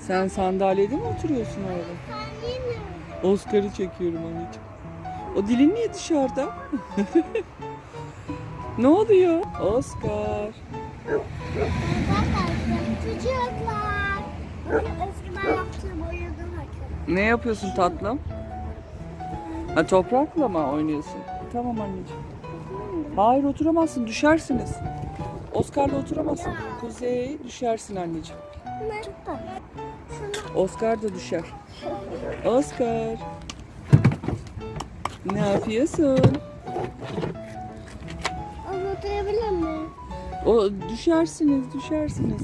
Sen sandalyede mi oturuyorsun orada? Oscar'ı çekiyorum anneciğim. O dilin niye dışarıda? ne oluyor? Oscar. Çocuklar. Eskiden yaptığım oyunu bakın. Ne yapıyorsun tatlım? Ha toprakla mı oynuyorsun? Tamam anneciğim. Hayır oturamazsın düşersiniz. Oscar'la oturamazsın. Kuzey düşersin anneciğim. Oscar da düşer. Oscar. Ne yapıyorsun? anlatabilir miyim? O düşersiniz, düşersiniz.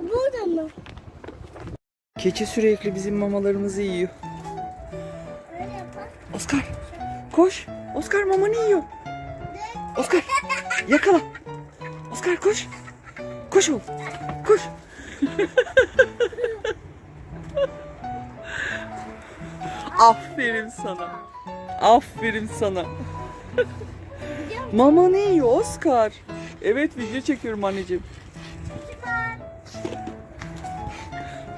Burada mı? Keçi sürekli bizim mamalarımızı yiyor. Oscar, koş. Oscar mamanı yiyor. Oscar, yakala. Oscar koş. Koş oğlum. Koş. Aferin sana. Aferin sana. Mama ne yiyor Oscar? Evet video çekiyorum anneciğim.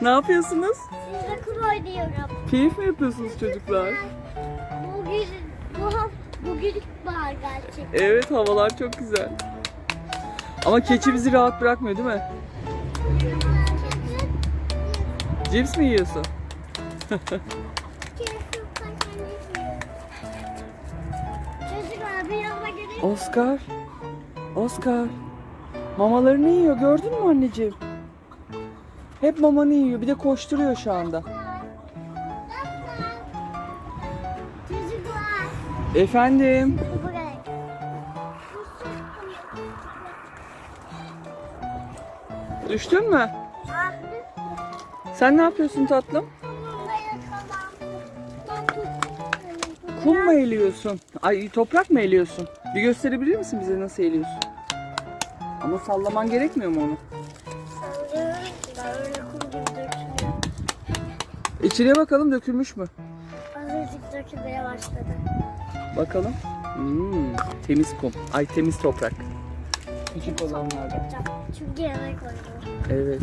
Ne yapıyorsunuz? Sizle kum oynuyorum. Keyif mi yapıyorsunuz çocuklar? Bugün, bu hafta, bugün var gerçekten. Evet havalar çok güzel. Ama keçi bizi rahat bırakmıyor değil mi? Cips mi yiyorsun? Oscar. Oscar. Mamalarını yiyor gördün mü anneciğim? Hep mamanı yiyor bir de koşturuyor şu anda. Efendim. Düştün mü? Sen ne yapıyorsun tatlım? Kum mu eliyorsun? Ay toprak mı eliyorsun? Bir gösterebilir misin bize nasıl eliyorsun? Ama sallaman gerekmiyor mu onu? İçine bakalım dökülmüş mü? Azıcık dökülmeye başladı. Bakalım. Hmm, temiz kum. Ay temiz toprak. Küçük olanlardan. Çünkü yemek koydum. Evet.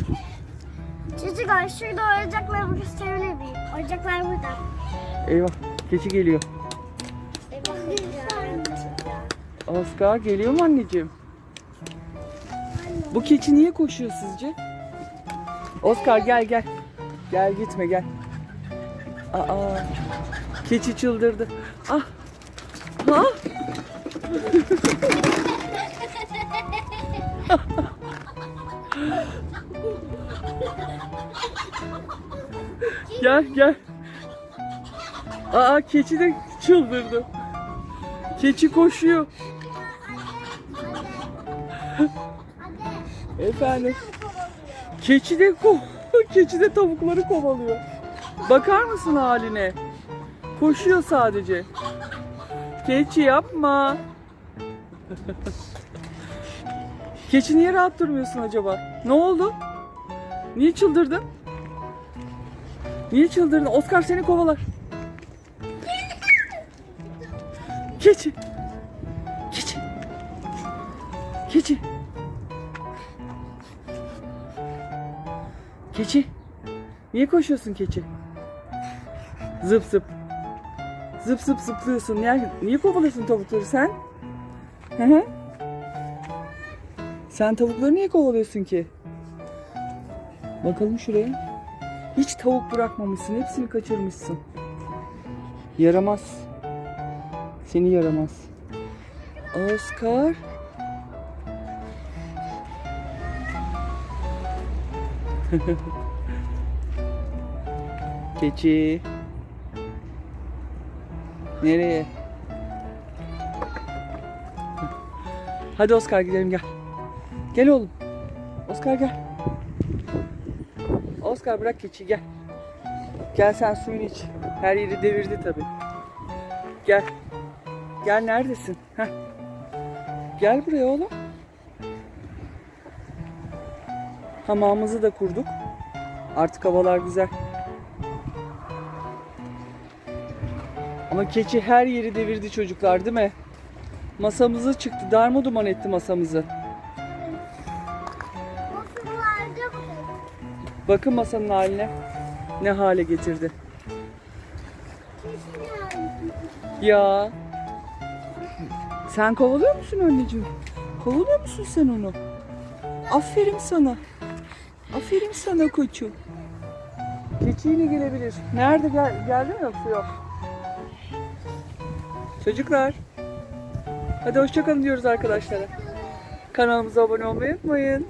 Çocuklar şurada oyuncaklarımı gösterebilir miyim? Oyuncaklar burada. Eyvah. Keçi geliyor. Oscar geliyor mu anneciğim? Bu keçi niye koşuyor sizce? Oscar gel gel. Gel gitme gel. Aa. Keçi çıldırdı. Ah. Ha? Gel gel. Aa keçi de çıldırdı. Keçi koşuyor. Efendim. Keçi de ko keçi de tavukları kovalıyor. Bakar mısın haline? Koşuyor sadece. Keçi yapma. Keçi niye rahat durmuyorsun acaba? Ne oldu? Niye çıldırdın? Niye çıldırdın? Oscar seni kovalar. Keçi. Keçi. Keçi. Keçi. Niye koşuyorsun keçi? Zıp zıp. Zıp zıp zıplıyorsun. Niye, niye kovalıyorsun tavukları sen? Hı hı. Sen tavukları niye kovalıyorsun ki? Bakalım şuraya. Hiç tavuk bırakmamışsın. Hepsini kaçırmışsın. Yaramaz. Seni yaramaz. Oscar. Keçi. Nereye? Hadi Oscar gidelim gel. Gel oğlum. Oscar gel. Oscar bırak keçi gel. Gel sen suyunu iç. Her yeri devirdi tabi. Gel. Gel neredesin? Heh. Gel buraya oğlum. Hamamımızı da kurduk. Artık havalar güzel. Ama keçi her yeri devirdi çocuklar değil mi? Masamızı çıktı. Darma duman etti masamızı. Bakın masanın haline. Ne hale getirdi. Ya. Sen kovalıyor musun anneciğim? Kovalıyor musun sen onu? Aferin sana. Aferin sana koçum. Keçi yine gelebilir. Nerede gel geldi mi yoksa yok? Çocuklar. Hadi hoşçakalın diyoruz arkadaşlara. Kanalımıza abone olmayı unutmayın.